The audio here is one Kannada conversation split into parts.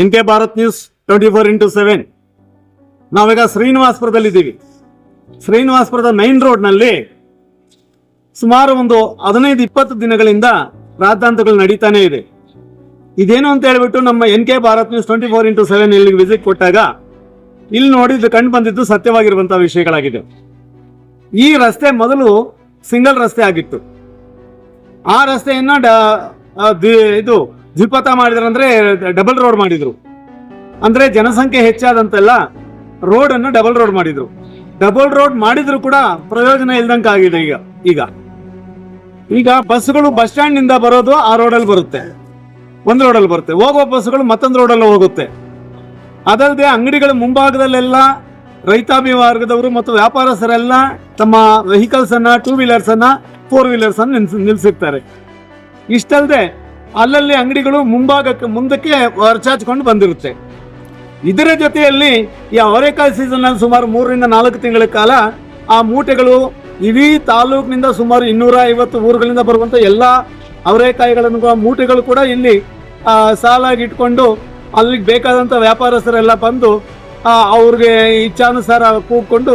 N K Bharat news twenty four into seven. ನಾವೀಗ ಶ್ರೀನಿವಾಸಪುರದಲ್ಲಿದ್ದೀವಿ. ಶ್ರೀನಿವಾಸಪುರದ ಮೈನ್ ರೋಡ್ನಲ್ಲಿ ಸುಮಾರು ಒಂದು ಹದಿನೈದು, ಇಪ್ಪತ್ತು ದಿನಗಳಿಂದ ರಾದ್ಧಾಂತಗಳು ನಡೀತಾನೆ ಇದೆ. ಇದೇನು ಅಂತ ಹೇಳ್ಬಿಟ್ಟು ನಮ್ಮ N K Bharat news twenty four into seven ಇಲ್ಲಿಗೆ ವಿಸಿಟ್ ಕೊಟ್ಟಾಗ ಇಲ್ಲಿ ನೋಡಿದ್ದು ಕಂಡು ಬಂದಿದ್ದು ಸತ್ಯವಾಗಿರುವಂತಹ ವಿಷಯಗಳಾಗಿದೆ. ಈ ರಸ್ತೆ ಮೊದಲು ಸಿಂಗಲ್ ರಸ್ತೆ ಆಗಿತ್ತು. ಆ ರಸ್ತೆಯನ್ನ ಇದು ದ್ವಿಪಥ ಮಾಡಿದ್ರು ಅಂದ್ರೆ ಡಬಲ್ ರೋಡ್ ಮಾಡಿದ್ರು. ಅಂದ್ರೆ ಜನಸಂಖ್ಯೆ ಹೆಚ್ಚಾದಂತೆಲ್ಲ ರೋಡ್ ಅನ್ನು ಡಬಲ್ ರೋಡ್ ಮಾಡಿದ್ರು. ಡಬಲ್ ರೋಡ್ ಮಾಡಿದ್ರು ಕೂಡ ಪ್ರಯೋಜನ ಇಲ್ದಂಗೆ ಆಗಿದೆ ಈಗ ಈಗ. ಈಗ ಬಸ್ಗಳು ಬಸ್ ಸ್ಟ್ಯಾಂಡ್ನಿಂದ ಬರೋದು ಆ ರೋಡಲ್ಲಿ ಬರುತ್ತೆ. ಒಂದು ರೋಡಲ್ಲಿ ಬರುತ್ತೆ. ಹೋಗುವ ಬಸ್ಗಳು ಮತ್ತೊಂದು ರೋಡಲ್ಲಿ ಹೋಗುತ್ತೆ. ಅದಲ್ಲದೆ ಅಂಗಡಿಗಳ ಮುಂಭಾಗದಲ್ಲೆಲ್ಲ ರೈತಾಭಿ ವರ್ಗದವರು ಮತ್ತು ವ್ಯಾಪಾರಸ್ಥರೆಲ್ಲ ತಮ್ಮ ವೆಹಿಕಲ್ಸ್ ಅನ್ನ ಟೂ ವೀಲರ್ಸ್ ಅನ್ನ ಫೋರ್ ವೀಲರ್ಸ್ ಅನ್ನ ನಿಲ್ಸ್, ನಿಲ್ಸಿರ್ತಾರೆ. ಇಷ್ಟಲ್ಲದೆ ಅಲ್ಲಲ್ಲಿ ಅಂಗಡಿಗಳು ಮುಂಭಾಗಕ್ಕೆ, ಮುಂದಕ್ಕೆ ಹೊರಚಾಚ್ಕೊಂಡು ಬಂದಿರುತ್ತೆ. ಇದರ ಜೊತೆಯಲ್ಲಿ ಈ ಅವರೆಕಾಯಿ ಸೀಸನ್ ಅಲ್ಲಿ ಸುಮಾರು ಮೂರರಿಂದ ನಾಲ್ಕು ತಿಂಗಳ ಕಾಲ ಆ ಮೂಟೆಗಳು ಇಡೀ ತಾಲೂಕಿನಿಂದ ಸುಮಾರು ಇನ್ನೂರ ಐವತ್ತು ಊರುಗಳಿಂದ ಬರುವಂತ ಎಲ್ಲ ಅವರೆಕಾಯಿಗಳನ್ನು ಮೂಟೆಗಳು ಕೂಡ ಇಲ್ಲಿ ಸಾಲಾಗಿ ಇಟ್ಕೊಂಡು ಅಲ್ಲಿಗೆ ಬೇಕಾದಂತ ವ್ಯಾಪಾರಸ್ಥರೆಲ್ಲ ಬಂದು ಅವ್ರಿಗೆ ಇಚ್ಛಾನುಸಾರ ಕೂಗ್ಕೊಂಡು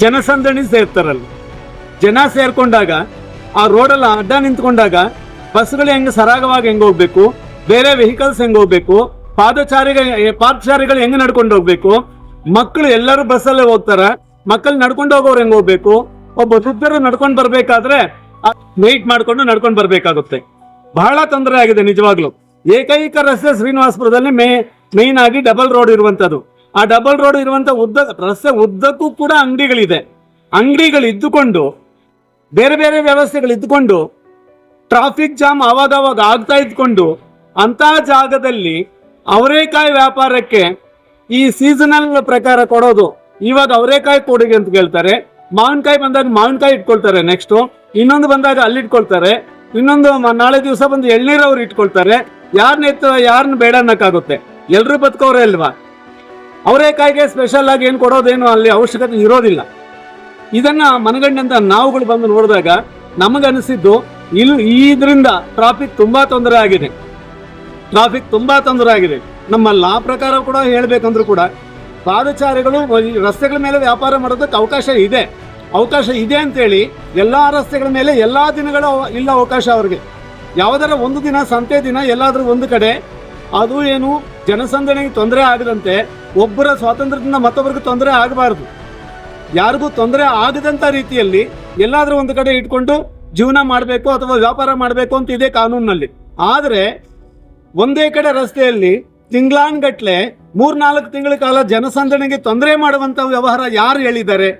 ಜನಸಂದಣಿ ಸೇರ್ತಾರಲ್ಲಿ. ಜನ ಸೇರ್ಕೊಂಡಾಗ, ಆ ರೋಡಲ್ಲಿ ಅಡ್ಡ ನಿಂತ್ಕೊಂಡಾಗ ಬಸ್ಗಳು ಹೆಂಗೆ ಸರಾಗವಾಗಿ ಹೆಂಗ್ ಹೋಗ್ಬೇಕು? ಬೇರೆ ವೆಹಿಕಲ್ಸ್ ಹೆಂಗೆ ಹೋಗ್ಬೇಕು? ಪಾದಚಾರಿಗಳು ಪಾದಚಾರಿಗಳು ಹೆಂಗೆ ನಡ್ಕೊಂಡು ಹೋಗ್ಬೇಕು? ಮಕ್ಕಳು ಎಲ್ಲರೂ ಬಸ್ಸಲ್ಲೇ ಹೋಗ್ತಾರೆ. ಮಕ್ಕಳು ನಡ್ಕೊಂಡು ಹೋಗೋರು ಹೆಂಗೆ ಹೋಗ್ಬೇಕು? ಒಬ್ಬ ವೃದ್ಧರು ನಡ್ಕೊಂಡು ಬರ್ಬೇಕಾದ್ರೆ ವೆಯ್ಟ್ ಮಾಡ್ಕೊಂಡು ನಡ್ಕೊಂಡು ಬರಬೇಕಾಗುತ್ತೆ. ಬಹಳ ತೊಂದರೆ ಆಗಿದೆ ನಿಜವಾಗ್ಲು. ಏಕೈಕ ರಸ್ತೆ ಶ್ರೀನಿವಾಸಪುರದಲ್ಲಿ ಮೇ ಮೇನ್ ಆಗಿ ಡಬಲ್ ರೋಡ್ ಇರುವಂಥದ್ದು. ಆ ಡಬಲ್ ರೋಡ್ ಇರುವಂತ ಉದ್ದ, ರಸ್ತೆ ಉದ್ದಕ್ಕೂ ಕೂಡ ಅಂಗಡಿಗಳಿದೆ. ಅಂಗಡಿಗಳು ಇದ್ದುಕೊಂಡು ಬೇರೆ ಬೇರೆ ವ್ಯವಸ್ಥೆಗಳು ಇದ್ದುಕೊಂಡು ಟ್ರಾಫಿಕ್ ಜಾಮ್ ಅವಾಗ ಅವಾಗ ಆಗ್ತಾ ಇದ್ಕೊಂಡು ಅಂತ ಜಾಗದಲ್ಲಿ ಅವರೇಕಾಯಿ ವ್ಯಾಪಾರಕ್ಕೆ ಈ ಸೀಸನಲ್ ಪ್ರಕಾರ ಕೊಡೋದು. ಇವಾಗ ಅವರೇಕಾಯಿ ಕೊಡುಗೆ ಅಂತ ಕೇಳ್ತಾರೆ. ಮಾವಿನಕಾಯಿ ಬಂದಾಗ ಮಾವಿನಕಾಯಿ ಇಟ್ಕೊಳ್ತಾರೆ ನೆಕ್ಸ್ಟ್ ಇನ್ನೊಂದು ಬಂದಾಗ ಅಲ್ಲಿ ಇಟ್ಕೊಳ್ತಾರೆ. ಇನ್ನೊಂದು ನಾಳೆ ದಿವಸ ಬಂದು ಎಳ್ನೀರು ಅವ್ರು ಇಟ್ಕೊಳ್ತಾರೆ. ಯಾರನ್ನ ಎತ್ತ ಯಾರನ್ನ ಬೇಡ ಅನ್ನಕ್ಕಾಗುತ್ತೆ. ಎಲ್ರು ಬದುಕೋರೇ ಅಲ್ವಾ? ಅವರೇಕಾಯಿಗೆ ಸ್ಪೆಷಲ್ ಆಗಿ ಏನು ಕೊಡೋದೇನು ಅಲ್ಲಿ ಅವಶ್ಯಕತೆ ಇರೋದಿಲ್ಲ. ಇದನ್ನ ಮನಗಂಡಂತ ನಾವುಗಳು ಬಂದು ನೋಡಿದಾಗ ನಮಗನಿಸಿದ್ದು ಇಲ್ಲಿ ಇದರಿಂದ ಟ್ರಾಫಿಕ್ ತುಂಬಾ ತೊಂದರೆ ಆಗಿದೆ. ಟ್ರಾಫಿಕ್ ತುಂಬಾ ತೊಂದರೆ ಆಗಿದೆ. ನಮ್ಮ ಲಾ ಪ್ರಕಾರ ಕೂಡ ಹೇಳಬೇಕಂದ್ರೂ ಕೂಡ ಪಾದಚಾರಿಗಳು ರಸ್ತೆಗಳ ಮೇಲೆ ವ್ಯಾಪಾರ ಮಾಡೋದಕ್ಕೆ ಅವಕಾಶ ಇದೆ. ಅವಕಾಶ ಇದೆ ಅಂತೇಳಿ ಎಲ್ಲ ರಸ್ತೆಗಳ ಮೇಲೆ ಎಲ್ಲ ದಿನಗಳು ಇಲ್ಲ ಅವಕಾಶ ಅವ್ರಿಗೆ. ಯಾವುದರ ಒಂದು ದಿನ, ಸಂತೆ ದಿನ, ಎಲ್ಲಾದರೂ ಒಂದು ಕಡೆ ಅದು ಏನು ಜನಸಂದಣಿಗೆ ತೊಂದರೆ ಆಗದಂತೆ ಒಬ್ಬರ ಸ್ವಾತಂತ್ರ್ಯದಿಂದ ಮತ್ತೊಬ್ಬರಿಗೆ ತೊಂದರೆ ಆಗಬಾರದು. ಯಾರಿಗೂ ತೊಂದರೆ ಆಗದಂಥ ರೀತಿಯಲ್ಲಿ ಎಲ್ಲಾದರೂ ಒಂದು ಕಡೆ ಇಟ್ಕೊಂಡು ಜೀವನ ಮಾಡಬೇಕು ಅಥವಾ ವ್ಯಾಪಾರ ಮಾಡಬೇಕು ಅಂತ ಇದೆ ಕಾನೂನಿನಲ್ಲಿ. ಆದರೆ ಒಂದೇ ಕಡೆ ರಸ್ತೆಯಲ್ಲಿ ತಿಂಗಳಾನ್ಗಟ್ಲೆ ಮೂರ್ನಾಲ್ಕು ತಿಂಗಳ ಕಾಲ ಜನಸಂದಣಿಗೆ ತೊಂದರೆ ಮಾಡುವಂತ ವ್ಯವಹಾರ ಯಾರು ಹೇಳಿದ್ದಾರೆ?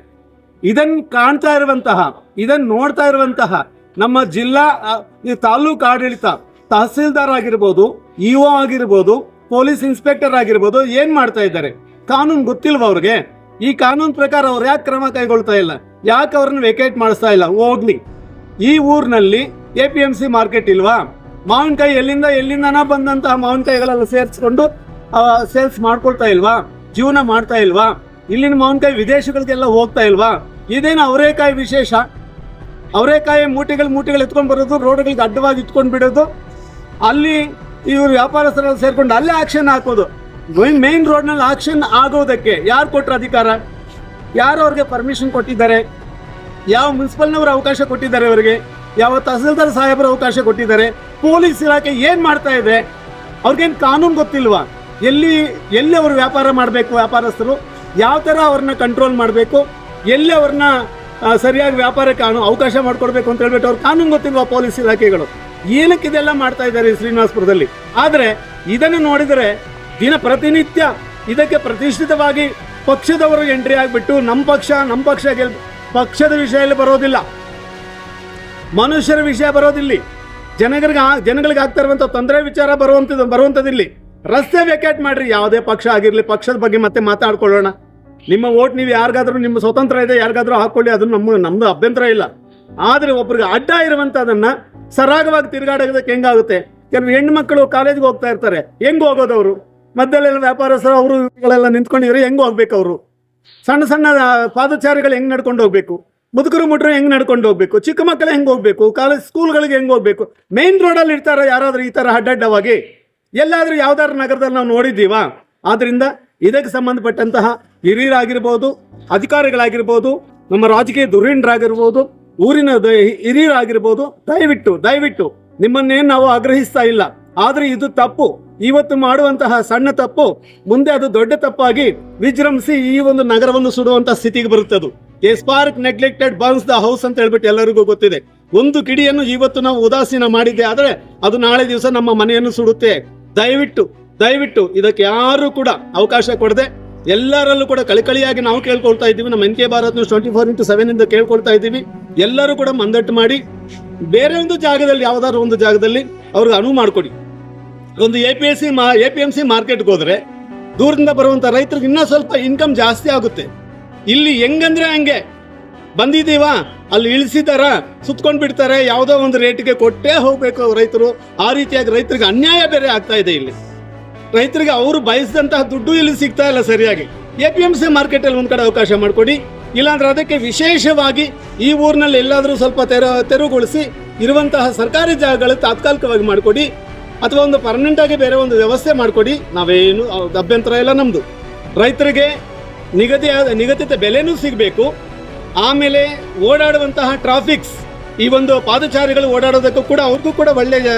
ಇದನ್ನು ಕಾಣ್ತಾ ಇರುವಂತಹ ಇದನ್ನು ನೋಡ್ತಾ ಇರುವಂತಹ ನಮ್ಮ ಜಿಲ್ಲಾ ತಾಲೂಕು ಆಡಳಿತ ತಹಸೀಲ್ದಾರ್ ಆಗಿರ್ಬೋದು, ಇಒ ಆಗಿರ್ಬೋದು, ಪೊಲೀಸ್ ಇನ್ಸ್ಪೆಕ್ಟರ್ ಆಗಿರ್ಬೋದು ಏನ್ ಮಾಡ್ತಾ ಇದ್ದಾರೆ? ಕಾನೂನು ಗೊತ್ತಿಲ್ವ ಅವ್ರಿಗೆ? ಈ ಕಾನೂನು ಪ್ರಕಾರ ಅವ್ರು ಯಾಕೆ ಕ್ರಮ ಕೈಗೊಳ್ತಾ ಇಲ್ಲ? ಯಾಕೆ ಅವ್ರನ್ನ ವೇಕೇಟ್ ಮಾಡಿಸ್ತಾ ಇಲ್ಲ? ಹೋಗ್ಲಿ. ಈ ಊರಿನಲ್ಲಿ A P M C market ಇಲ್ವಾ? ಮಾವಿನಕಾಯಿ ಎಲ್ಲಿಂದ ಎಲ್ಲಿಂದನ ಬಂದಂತಹ ಮಾವಿನಕಾಯಿಗಳೆಲ್ಲ ಸೇರಿಸ್ಕೊಂಡು ಸೇಲ್ಸ್ ಮಾಡ್ಕೊಳ್ತಾ ಇಲ್ವಾ? ಜೀವನ ಮಾಡ್ತಾ ಇಲ್ವಾ? ಇಲ್ಲಿನ ಮಾವಿನಕಾಯಿ ವಿದೇಶಗಳಿಗೆಲ್ಲ ಹೋಗ್ತಾ ಇಲ್ವಾ? ಇದೇನು ಅವರೇಕಾಯಿ ವಿಶೇಷ? ಅವರೇಕಾಯಿ ಮೂಟೆಗಳು ಮೂಟೆಗಳು ಎತ್ಕೊಂಡು ಬರೋದು, ರೋಡ್ಗಳಿಗೆ ಅಡ್ಡವಾಗಿ ಇಟ್ಕೊಂಡು ಬಿಡೋದು? ಅಲ್ಲಿ ಇವರು ವ್ಯಾಪಾರಸ್ಥರೆಲ್ಲ ಸೇರ್ಕೊಂಡು ಅಲ್ಲೇ ಆಕ್ಷನ್ ಹಾಕೋದು. ಮೈನ್, ಮೇನ್ ರೋಡ್ನಲ್ಲಿ ಆಕ್ಷನ್ ಆಗೋದಕ್ಕೆ ಯಾರು ಕೊಟ್ಟರು ಅಧಿಕಾರ? ಯಾರು ಅವ್ರಿಗೆ ಪರ್ಮಿಷನ್ ಕೊಟ್ಟಿದ್ದಾರೆ? ಯಾವ ಮುನ್ಸಿಪಲ್ನವರು ಅವಕಾಶ ಕೊಟ್ಟಿದ್ದಾರೆ ಅವರಿಗೆ? ಯಾವ ತಹಸೀಲ್ದಾರ್ ಸಾಹೇಬರು ಅವಕಾಶ ಕೊಟ್ಟಿದ್ದಾರೆ? ಪೊಲೀಸ್ ಇಲಾಖೆ ಏನ್ ಮಾಡ್ತಾ ಇದೆ? ಅವ್ರಿಗೇನು ಕಾನೂನು ಗೊತ್ತಿಲ್ವಾ? ಎಲ್ಲಿ ಎಲ್ಲಿ ಅವರು ವ್ಯಾಪಾರ ಮಾಡಬೇಕು ವ್ಯಾಪಾರಸ್ಥರು? ಯಾವ ಥರ ಅವ್ರನ್ನ ಕಂಟ್ರೋಲ್ ಮಾಡಬೇಕು? ಎಲ್ಲಿ ಅವ್ರನ್ನ ಸರಿಯಾಗಿ ವ್ಯಾಪಾರಕ್ಕೆ ಅವಕಾಶ ಮಾಡಿಕೊಡ್ಬೇಕು ಅಂತ ಹೇಳ್ಬಿಟ್ಟು ಅವ್ರು ಕಾನೂನು ಗೊತ್ತಿಲ್ವಾ ಪೊಲೀಸ್ ಇಲಾಖೆಗಳು? ಏನಕ್ಕೆ ಇದೆಲ್ಲ ಮಾಡ್ತಾ ಇದ್ದಾರೆ ಶ್ರೀನಿವಾಸಪುರದಲ್ಲಿ? ಆದರೆ ಇದನ್ನು ನೋಡಿದರೆ ದಿನ ಪ್ರತಿನಿತ್ಯ ಇದಕ್ಕೆ ಪ್ರತಿಷ್ಠಿತವಾಗಿ ಪಕ್ಷದವರು ಎಂಟ್ರಿ ಆಗಿಬಿಟ್ಟು ನಮ್ಮ ಪಕ್ಷ ನಮ್ಮ ಪಕ್ಷ ಗೆಲ್ ಪಕ್ಷದ ವಿಷಯದಲ್ಲಿ ಬರೋದಿಲ್ಲ. ಮನುಷ್ಯರ ವಿಷಯ ಬರೋದಿಲ್ಲಿ. ಜನಗಳಿಗೆ ಜನಗಳಿಗೆ ಆಗ್ತಾ ಇರುವಂಥ ತೊಂದರೆ ವಿಚಾರ ಬರುವಂಥದ್ದು ಬರುವಂಥದ್ದಿಲ್ಲಿ ರಸ್ತೆ ವೆಕೇಟ್ ಮಾಡ್ರಿ, ಯಾವುದೇ ಪಕ್ಷ ಆಗಿರಲಿ, ಪಕ್ಷದ ಬಗ್ಗೆ ಮತ್ತೆ ಮಾತಾಡ್ಕೊಳ್ಳೋಣ. ನಿಮ್ಮ ಓಟ್ ನೀವು ಯಾರಿಗಾದ್ರೂ ನಿಮ್ಮ ಸ್ವತಂತ್ರ ಇದೆ, ಯಾರಿಗಾದ್ರೂ ಹಾಕೊಳ್ಳಿ, ಅದು ನಮ್ಮ ನಮ್ಮದು ಅಭ್ಯಂತರ ಇಲ್ಲ. ಆದರೆ ಒಬ್ರಿಗೆ ಅಡ್ಡ ಇರುವಂಥದನ್ನು ಸರಾಗವಾಗಿ ತಿರುಗಾಡೋದಕ್ಕೆ ಹೆಂಗಾಗುತ್ತೆ? ಕೆಲವು ಹೆಣ್ಣು ಮಕ್ಕಳು ಕಾಲೇಜ್ಗೆ ಹೋಗ್ತಾ ಇರ್ತಾರೆ, ಹೆಂಗ್ ಹೋಗೋದವರು ಅವರು? ಮಧ್ಯಲೆಲ್ಲ ವ್ಯಾಪಾರಸ್ಥರು, ಅವರು ನಿಂತ್ಕೊಂಡಿದ್ರೆ ಹೆಂಗ್ ಹೋಗ್ಬೇಕು ಅವರು? ಸಣ್ಣ ಸಣ್ಣ ಪಾದಚಾರಿಗಳು ಹೆಂಗೆ ನಡ್ಕೊಂಡು ಹೋಗ್ಬೇಕು? ಮುದುಕರು, ಮುಟ್ರು ಹೆಂಗೆ ನಡ್ಕೊಂಡು ಹೋಗ್ಬೇಕು? ಚಿಕ್ಕ ಮಕ್ಕಳು ಹೆಂಗೆ ಹೋಗ್ಬೇಕು? ಕಾಲೇಜ್, ಸ್ಕೂಲ್ಗಳಿಗೆ ಹೆಂಗೆ ಹೋಗ್ಬೇಕು? ಮೇನ್ ರೋಡಲ್ಲಿ ಇರ್ತಾರೆ ಯಾರಾದರೂ ಈ ಥರ ಅಡ್ಡಡ್ಡವಾಗಿ? ಎಲ್ಲಾದರೂ ಯಾವ್ದಾದ್ರು ನಗರದಲ್ಲಿ ನಾವು ನೋಡಿದ್ದೀವಾ? ಆದ್ದರಿಂದ ಇದಕ್ಕೆ ಸಂಬಂಧಪಟ್ಟಂತಹ ಹಿರಿಯರಾಗಿರ್ಬೋದು, ಅಧಿಕಾರಿಗಳಾಗಿರ್ಬೋದು, ನಮ್ಮ ರಾಜಕೀಯ ಧುರೀಣರಾಗಿರ್ಬೋದು ಊರಿನ ಹಿರಿಯರಾಗಿರ್ಬೋದು, ದಯವಿಟ್ಟು ದಯವಿಟ್ಟು ನಿಮ್ಮನ್ನೇನು ನಾವು ಆಗ್ರಹಿಸ್ತಾ ಇಲ್ಲ. ಆದ್ರೆ ಇದು ತಪ್ಪು. ಇವತ್ತು ಮಾಡುವಂತಹ ಸಣ್ಣ ತಪ್ಪು, ಮುಂದೆ ಅದು ದೊಡ್ಡ ತಪ್ಪಾಗಿ ವಿಜೃಂಭಿಸಿ ಈ ಒಂದು ನಗರವನ್ನು ಸುಡುವಂತಹ ಸ್ಥಿತಿಗೆ ಬರುತ್ತದು a spark neglected burns the house ಅಂತ ಹೇಳ್ಬಿಟ್ಟು ಎಲ್ಲರಿಗೂ ಗೊತ್ತಿದೆ. ಒಂದು ಕಿಡಿಯನ್ನು ಇವತ್ತು ನಾವು ಉದಾಸೀನ ಮಾಡಿದ್ದೆ ಆದರೆ ಅದು ನಾಳೆ ದಿವಸ ನಮ್ಮ ಮನೆಯನ್ನು ಸುಡುತ್ತೆ. ದಯವಿಟ್ಟು ದಯವಿಟ್ಟು ಇದಕ್ಕೆ ಯಾರು ಕೂಡ ಅವಕಾಶ ಕೊಡದೆ ಎಲ್ಲರಲ್ಲೂ ಕೂಡ ಕಳಿಕಳಿಯಾಗಿ ನಾವು ಕೇಳ್ಕೊಳ್ತಾ ಇದ್ದೀವಿ. ನಮ್ಮ N K Bharat news twenty four into seven ಇಂದ ಕೇಳ್ಕೊಳ್ತಾ ಇದ್ದೀವಿ. ಎಲ್ಲರೂ ಕೂಡ ಮಂದಟ್ಟು ಮಾಡಿ, ಬೇರೆ ಒಂದು ಜಾಗದಲ್ಲಿ, ಯಾವ್ದಾದ್ರು ಒಂದು ಜಾಗದಲ್ಲಿ ಅವ್ರಿಗೆ ಅನುವು ಮಾಡಿಕೊಡಿ. ಒಂದು A P S C A P M C ಮಾರ್ಕೆಟ್ಗೆ ಹೋದ್ರೆ ದೂರದಿಂದ ಬರುವಂತ ರೈತರಿಗೆ ಇನ್ನೂ ಸ್ವಲ್ಪ ಇನ್ಕಮ್ ಜಾಸ್ತಿ ಆಗುತ್ತೆ. ಇಲ್ಲಿ ಹೆಂಗಂದ್ರೆ ಹಂಗೆ, ಬಂದಿದ್ದೀವಾ? ಅಲ್ಲಿ ಇಳಿಸಿದಾರ, ಸುತ್ಕೊಂಡ್ ಬಿಡ್ತಾರೆ, ಯಾವುದೋ ಒಂದು ರೇಟ್ಗೆ ಕೊಟ್ಟೇ ಹೋಗ್ಬೇಕು ರೈತರು. ಆ ರೀತಿಯಾಗಿ ರೈತರಿಗೆ ಅನ್ಯಾಯ ಬೇರೆ ಆಗ್ತಾ ಇದೆ ಇಲ್ಲಿ. ರೈತರಿಗೆ ಅವರು ಬಯಸಿದಂತಹ ದುಡ್ಡು ಇಲ್ಲಿ ಸಿಗ್ತಾ ಇಲ್ಲ ಸರಿಯಾಗಿ. A P M C market ಅಲ್ಲಿ ಅವಕಾಶ ಮಾಡಿಕೊಡಿ. ಇಲ್ಲಾಂದ್ರೆ ಅದಕ್ಕೆ ವಿಶೇಷವಾಗಿ ಈ ಊರಿನಲ್ಲಿ ಎಲ್ಲಾದ್ರೂ ಸ್ವಲ್ಪ ತೆರ, ತೆರವುಗೊಳಿಸಿ ಇರುವಂತಹ ಸರ್ಕಾರಿ ಜಾಗಗಳು ತಾತ್ಕಾಲಿಕವಾಗಿ ಮಾಡಿಕೊಡಿ. ಅಥವಾ ಒಂದು ಪರ್ಮನೆಂಟ್ ಆಗಿ ಬೇರೆ ಒಂದು ವ್ಯವಸ್ಥೆ ಮಾಡಿಕೊಡಿ. ನಾವೇನು ಅಭ್ಯಂತರ ಇಲ್ಲ ನಮ್ದು. ರೈತರಿಗೆ ನಿಗದಿ ನಿಗದಿತ ಬೆಲೆನೂ ಸಿಗಬೇಕು. ಆಮೇಲೆ ಓಡಾಡುವಂತಹ ಟ್ರಾಫಿಕ್ಸ್ ಈ ಒಂದು ಪಾದಚಾರಿಗಳು ಓಡಾಡೋದಕ್ಕೂ ಕೂಡ ಅವ್ರಿಗೂ ಕೂಡ ಒಳ್ಳೆಯ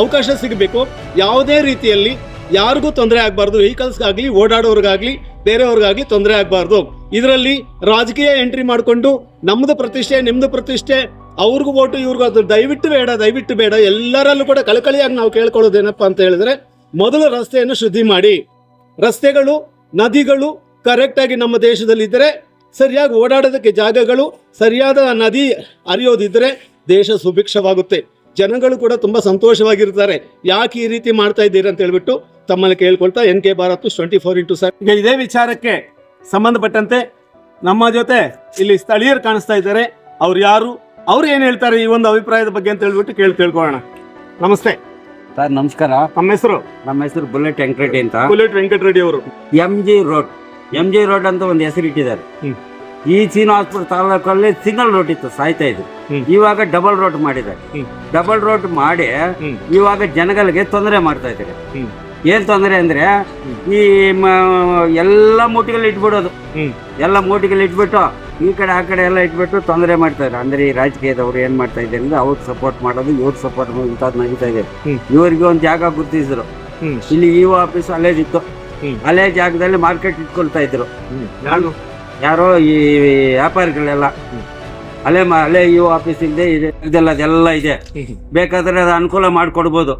ಅವಕಾಶ ಸಿಗಬೇಕು. ಯಾವುದೇ ರೀತಿಯಲ್ಲಿ ಯಾರಿಗೂ ತೊಂದರೆ ಆಗಬಾರ್ದು. ವೆಹಿಕಲ್ಸ್ಗಾಗಲಿ ಓಡಾಡೋರಿಗಾಗಲಿ, ಬೇರೆಯವ್ರಿಗಾಗಲಿ ತೊಂದರೆ ಆಗಬಾರ್ದು. ಇದರಲ್ಲಿ ರಾಜಕೀಯ ಎಂಟ್ರಿ ಮಾಡಿಕೊಂಡು ನಮ್ಮದು ಪ್ರತಿಷ್ಠೆ ನಿಮ್ಮದು ಪ್ರತಿಷ್ಠೆ ಅವ್ರಿಗೂ ಓಟು, ಇವ್ರಿಗೂ ಅದು. ದಯವಿಟ್ಟು ಬೇಡ ದಯವಿಟ್ಟು ಬೇಡ. ಎಲ್ಲರಲ್ಲೂ ಕೂಡ ಕಳಕಳಿಯಾಗಿ ನಾವು ಕೇಳ್ಕೊಳ್ಳೋದೇನಪ್ಪ ಅಂತ ಹೇಳಿದ್ರೆ, ಮೊದಲು ರಸ್ತೆಯನ್ನು ಶುದ್ಧಿ ಮಾಡಿ. ರಸ್ತೆಗಳು, ನದಿಗಳು ಕರೆಕ್ಟಾಗಿ ನಮ್ಮ ದೇಶದಲ್ಲಿ ಇದ್ದರೆ ಸರಿಯಾಗಿ ಓಡಾಡೋದಕ್ಕೆ ಜಾಗಗಳು, ಸರಿಯಾದ ನದಿ ಹರಿಯೋದಿದ್ರೆ ದೇಶ ಸುಭಿಕ್ಷವಾಗುತ್ತೆ. ಜನಗಳು ಕೂಡ ತುಂಬಾ ಸಂತೋಷವಾಗಿರ್ತಾರೆ. ಯಾಕೆ ಈ ರೀತಿ ಮಾಡ್ತಾ ಇದ್ದೀರಿ ಅಂತ ಹೇಳ್ಬಿಟ್ಟು ತಮ್ಮಲ್ಲಿ ಕೇಳ್ಕೊಳ್ತಾ N K Bharat twenty four into sir ಇದೇ ವಿಚಾರಕ್ಕೆ ಸಂಬಂಧಪಟ್ಟಂತೆ ನಮ್ಮ ಜೊತೆ ಇಲ್ಲಿ ಸ್ಥಳೀಯರು ಕಾಣಿಸ್ತಾ ಇದ್ದಾರೆ. ಅವ್ರು ಯಾರು? ಅವ್ರು ಏನ್ ಹೇಳ್ತಾರೆ ಈ ಒಂದು ಅಭಿಪ್ರಾಯದ ಬಗ್ಗೆ ಅಂತ ಹೇಳ್ಬಿಟ್ಟು ಕೇಳಿ ತಿಳ್ಕೊಳ್ಳೋಣ. ನಮಸ್ತೆ. ಸರ್ ನಮಸ್ಕಾರ. ನಮ್ಮ ಹೆಸರು? ನಮ್ಮ ಹೆಸರು ಬುಲೆಟ್ ವೆಂಕಟರೆಡ್ಡಿ ಅಂತ. ಬುಲೆಟ್ ವೆಂಕಟರೆಡ್ಡಿ ಅವರು. M G road. M G road ಅಂತ ಒಂದು ಹೆಸರು ಇಟ್ಟಿದ್ದಾರೆ. ಹ್ಮ್. ಈ ಶ್ರೀನಿವಾಸಪುರ ತಾಲೂಕಲ್ಲಿ ಸಿಂಗಲ್ ರೋಡ್ ಇತ್ತು ಸಾಯ್ತಾ ಇದ್ರು ಹ್ಮ್. ಇವಾಗ ಡಬಲ್ ರೋಡ್ ಮಾಡಿದ್ದಾರೆ. ಹ್ಮ್. ಡಬಲ್ ರೋಡ್ ಮಾಡಿ ಹ್ಮ್. ಇವಾಗ ಜನಗಳಿಗೆ ತೊಂದರೆ ಮಾಡ್ತಾ ಇದ್ದಾರೆ. ಹ್ಮ್. ಏನ್ ತೊಂದರೆ ಅಂದ್ರೆ ಈ ಮ- ಎಲ್ಲ ಮೂಟಿಗಳು ಇಟ್ಬಿಡೋದು. ಹ್ಮ್. ಎಲ್ಲ ಮೂಟಿಗಳು ಇಟ್ಬಿಟ್ಟು ಈ ಕಡೆ ಆ ಕಡೆ ಎಲ್ಲ ಇಟ್ಬಿಟ್ಟು ತೊಂದರೆ ಮಾಡ್ತಾರೆ ಅಂದ್ರೆ ಈ ರಾಜಕೀಯದವ್ರು ಏನು ಮಾಡ್ತಾ ಇದ್ದಾರೆ ಅಂದ್ರೆ ಅವ್ರಿಗೆ ಸಪೋರ್ಟ್ ಮಾಡೋದು ಇವ್ರಿಗೆ ಸಪೋರ್ಟ್ ಮಾಡೋದು ನಡೀತಾ ಇದೆ. ಇವ್ರಿಗೆ ಒಂದು ಜಾಗ ಗುರುತಿಸಿದ್ರು. ಇಲ್ಲಿ ಇ ಆಫೀಸ್ ಅಲ್ಲೇ ಇತ್ತು ಅಲ್ಲೇ ಜಾಗದಲ್ಲಿ ಮಾರ್ಕೆಟ್ ಇಟ್ಕೊಳ್ತಾ ಇದ್ರು. ಯಾರೋ? ಈ ವ್ಯಾಪಾರಿಗಳೆಲ್ಲ. ಅಲ್ಲೇ ಮ- ಅಲ್ಲೇ ಇ ಆಫೀಸ್ ಇದೆ ಇದೆ. ಇದೆಲ್ಲ ಅದೆಲ್ಲ ಇದೆ. ಬೇಕಾದ್ರೆ ಅದು ಅನುಕೂಲ ಮಾಡ್ಕೊಡ್ಬೋದು.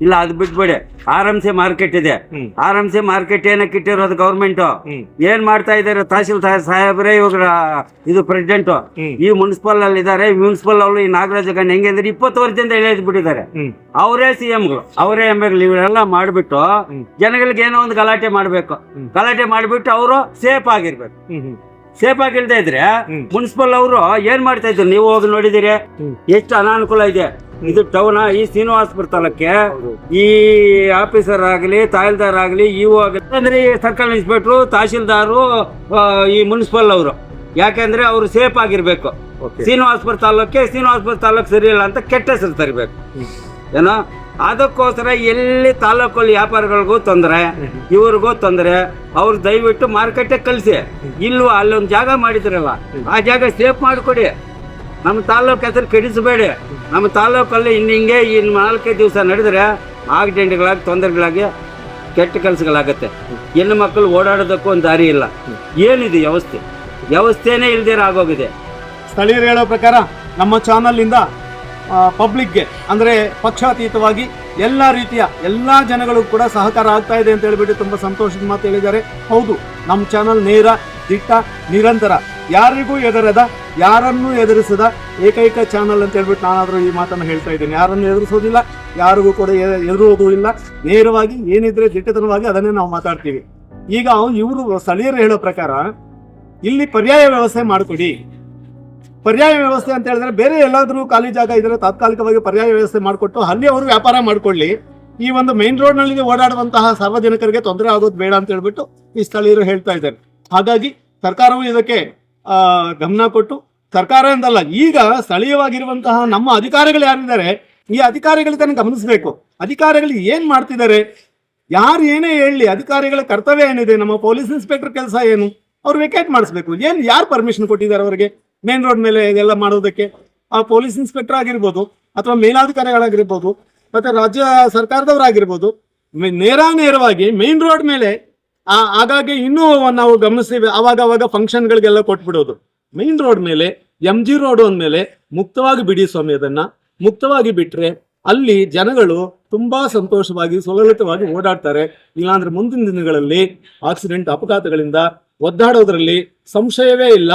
ಇಲ್ಲ ಅದ್ ಬಿಟ್ಬಿಡಿ. ಆರ್ ಎಂ ಸಿ ಮಾರ್ಕೆಟ್ ಇದೆ. ಆರ್ ಎಂ ಸಿ ಮಾರ್ಕೆಟ್ ಏನಕ್ಕೆ ಇಟ್ಟಿರೋದು ಗೌರ್ಮೆಂಟ್. ಏನ್ ಮಾಡ್ತಾ ಇದಾರೆ ತಹಶೀಲ್ ಸಾಹೇಬ್ರೆ ಇವಾಗ ಇದು ಪ್ರೆಸಿಡೆಂಟ್ ಈ ಮುನ್ಸಿಪಲ್ ಅಲ್ಲಿ ಇದಾರೆ ಮುನ್ಸಿಪಲ್ ಅವರು ಈ ನಾಗರಾಜ ಗಣ್ಣ ಹೆಂಗೆ ಅಂದ್ರೆ ಇಪ್ಪತ್ತು ವರ್ಷದಿಂದ ಎಳೆದು ಬಿಟ್ಟಿದ್ದಾರೆ. ಅವರೇ ಸಿ ಎಂಗಳು ಅವರೇ ಎಂ ಇವರೆಲ್ಲ ಮಾಡ್ಬಿಟ್ಟು ಜನಗಳಿಗೆ ಏನೋ ಒಂದು ಗಲಾಟೆ ಮಾಡ್ಬೇಕು. ಗಲಾಟೆ ಮಾಡ್ಬಿಟ್ಟು ಅವರು ಸೇಫ್ ಆಗಿರ್ಬೇಕು. ಸೇಫ್ ಆಗಿಲ್ದೇ ಇದ್ರೆ ಹ್ಮ್. ಮುನ್ಸಿಪಲ್ ಅವರು ಏನ್ ಮಾಡ್ತಾ ಇದ್ರು? ನೀವು ಹೋಗಿ ನೋಡಿದಿರಿ. ಎಷ್ಟು ಅನಾನುಕೂಲ ಇದೆ. ಇದು ಟೌನ್ ಈ ಶ್ರೀನಿವಾಸಪುರ ತಾಲೂಕೆ ಈ ಆಫೀಸರ್ ಆಗಲಿ ತಹಸೀಲ್ದಾರ್ ಆಗಲಿ ಇವು ಆಗಲಿ ಅಂದ್ರೆ ಈ ಸರ್ಕಲ್ ಇನ್ಸ್ಪೆಕ್ಟ್ರು ತಹಶೀಲ್ದಾರು ಈ ಮುನ್ಸಿಪಲ್ ಅವರು. ಯಾಕಂದ್ರೆ ಅವರು ಸೇಫ್ ಆಗಿರ್ಬೇಕು. ಶ್ರೀನಿವಾಸಪುರ ತಾಲೂಕೆ ಶ್ರೀನಿವಾಸಪುರ ತಾಲೂಕು ಸರಿ ಇಲ್ಲ ಅಂತ ಕೆಟ್ಟ ಹೆಸರು ತರಬೇಕು. ಏನೋ? ಅದಕ್ಕೋಸ್ಕರ ಎಲ್ಲಿ ತಾಲೂಕಲ್ಲಿ ವ್ಯಾಪಾರಿಗಳಿಗೂ ತೊಂದರೆ, ಇವ್ರಿಗೂ ತೊಂದರೆ, ಅವ್ರು ದಯವಿಟ್ಟು ಮಾರ್ಕೆಟಿಗೆ ಕಳಿಸಿ ಇಲ್ವ, ಅಲ್ಲೊಂದು ಜಾಗ ಮಾಡಿದ್ರಲ್ಲ, ಆ ಜಾಗ ಸೇಫ್ ಮಾಡಿಕೊಡಿ. ನಮ್ಮ ತಾಲೂಕು ಹೆಸರು ಕೆಡಿಸಬೇಡಿ. ನಮ್ಮ ತಾಲೂಕಲ್ಲಿ ಇನ್ನು ಹಿಂಗೆ ಇನ್ನು ನಾಲ್ಕೈದು ದಿವಸ ನಡೆದ್ರೆ ಆಕ್ಸಿಡೆಂಟ್ಗಳಾಗಿ, ತೊಂದರೆಗಳಾಗಿ, ಕೆಟ್ಟ ಕೆಲಸಗಳಾಗತ್ತೆ. ಹೆಣ್ಣು ಮಕ್ಕಳು ಓಡಾಡೋದಕ್ಕೂ ಒಂದು ದಾರಿ ಇಲ್ಲ. ಏನಿದೆ ವ್ಯವಸ್ಥೆ? ವ್ಯವಸ್ಥೆನೇ ಇಲ್ದಿರ ಆಗೋಗಿದೆ. ಸ್ಥಳೀಯರು ಹೇಳೋ ಪ್ರಕಾರ ನಮ್ಮ ಚಾನಲ್ ಇಂದ ಪಬ್ಲಿಕ್ಗೆ ಅಂದರೆ ಪಕ್ಷಾತೀತವಾಗಿ ಎಲ್ಲ ರೀತಿಯ ಎಲ್ಲ ಜನಗಳು ಕೂಡ ಸಹಕಾರ ಆಗ್ತಾ ಇದೆ ಅಂತ ಹೇಳಿಬಿಟ್ಟು ತುಂಬ ಸಂತೋಷದ ಮಾತು ಹೇಳಿದ್ದಾರೆ. ಹೌದು ನಮ್ಮ ಚಾನಲ್ ನೇರ, ದಿಟ್ಟ, ನಿರಂತರ. ಯಾರಿಗೂ ಎದುರದ ಯಾರನ್ನೂ ಎದುರಿಸದ ಏಕೈಕ ಚಾನಲ್ ಅಂತ ಹೇಳ್ಬಿಟ್ಟು ನಾನಾದರೂ ಈ ಮಾತನ್ನು ಹೇಳ್ತಾ ಇದ್ದೀನಿ. ಯಾರನ್ನು ಎದುರಿಸೋದಿಲ್ಲ ಯಾರಿಗೂ ಕೂಡ ಎದುರುವುದು ಇಲ್ಲ ನೇರವಾಗಿ ಏನಿದ್ರೆ ದಿಟ್ಟತನವಾಗಿ ಅದನ್ನೇ ನಾವು ಮಾತಾಡ್ತೀವಿ. ಈಗ ಇವರು ಸ್ಥಳೀಯರು ಹೇಳೋ ಪ್ರಕಾರ, ಇಲ್ಲಿ ಪರ್ಯಾಯ ವ್ಯವಸ್ಥೆ ಮಾಡಿಕೊಡಿ. ಪರ್ಯಾಯ ವ್ಯವಸ್ಥೆ ಅಂತ ಹೇಳಿದ್ರೆ ಬೇರೆ ಎಲ್ಲಾದ್ರೂ ಖಾಲಿ ಜಾಗ ಇದ್ರೆ ತಾತ್ಕಾಲಿಕವಾಗಿ ಪರ್ಯಾಯ ವ್ಯವಸ್ಥೆ ಮಾಡಿಕೊಟ್ಟು ಅಲ್ಲಿ ಅವರು ವ್ಯಾಪಾರ ಮಾಡ್ಕೊಳ್ಳಿ. ಈ ಒಂದು ಮೇನ್ ರೋಡ್ನಲ್ಲಿ ಓಡಾಡುವಂತಹ ಸಾರ್ವಜನಿಕರಿಗೆ ತೊಂದರೆ ಆಗೋದು ಬೇಡ ಅಂತ ಹೇಳ್ಬಿಟ್ಟು ಈ ಸ್ಥಳೀಯರು ಹೇಳ್ತಾ ಇದ್ದಾರೆ. ಹಾಗಾಗಿ ಸರ್ಕಾರವು ಇದಕ್ಕೆ ಗಮನ ಕೊಟ್ಟು ಸರ್ಕಾರ ಎಂದಲ್ಲ ಈಗ ಸ್ಥಳೀಯವಾಗಿರುವಂತಹ ನಮ್ಮ ಅಧಿಕಾರಿಗಳು ಯಾರಿದ್ದಾರೆ, ಈ ಅಧಿಕಾರಿಗಳು ತಾನೇ ಗಮನಿಸಬೇಕು. ಅಧಿಕಾರಿಗಳು ಏನ್ ಮಾಡ್ತಿದ್ದಾರೆ? ಯಾರು ಏನೇ ಹೇಳಲಿ ಅಧಿಕಾರಿಗಳ ಕರ್ತವ್ಯ ಏನಿದೆ? ನಮ್ಮ ಪೊಲೀಸ್ ಇನ್ಸ್ಪೆಕ್ಟರ್ ಕೆಲಸ ಏನು? ಅವ್ರು ವೆಕೇಟ್ ಮಾಡಿಸ್ಬೇಕು. ಏನು, ಯಾರು ಪರ್ಮಿಷನ್ ಕೊಟ್ಟಿದ್ದಾರೆ ಅವರಿಗೆ? ಮೇನ್ ರೋಡ್ ಮೇಲೆ ಇದೆಲ್ಲ ಮಾಡೋದಕ್ಕೆ. ಆ ಪೊಲೀಸ್ ಇನ್ಸ್ಪೆಕ್ಟರ್ ಆಗಿರ್ಬೋದು ಅಥವಾ ಮೇಲಾಧಿಕಾರಿಗಳಾಗಿರ್ಬೋದು, ಮತ್ತೆ ರಾಜ್ಯ ಸರ್ಕಾರದವರಾಗಿರ್ಬೋದು ನೇರ ನೇರವಾಗಿ ಮೇನ್ ರೋಡ್ ಮೇಲೆ, ಆ, ಆಗಾಗ್ಗೆ ಇನ್ನೂ ನಾವು ಗಮನಿಸ್ತೀವಿ ಅವಾಗ ಅವಾಗ ಫಂಕ್ಷನ್ಗಳಿಗೆಲ್ಲ ಕೊಟ್ಬಿಡೋದು. ಮೇನ್ ರೋಡ್ ಮೇಲೆ ಎಂ ಜಿ ರೋಡ್ ಅಂದ್ಮೇಲೆ ಮುಕ್ತವಾಗಿ ಬಿಡಿ ಸ್ವಾಮಿ ಅದನ್ನ. ಮುಕ್ತವಾಗಿ ಬಿಟ್ರೆ ಅಲ್ಲಿ ಜನಗಳು ತುಂಬಾ ಸಂತೋಷವಾಗಿ ಸುಲಲಿತವಾಗಿ ಓಡಾಡ್ತಾರೆ. ಇಲ್ಲಾಂದ್ರೆ ಮುಂದಿನ ದಿನಗಳಲ್ಲಿ ಆಕ್ಸಿಡೆಂಟ್ ಅಪಘಾತಗಳಿಂದ ಒದ್ದಾಡೋದ್ರಲ್ಲಿ ಸಂಶಯವೇ ಇಲ್ಲ.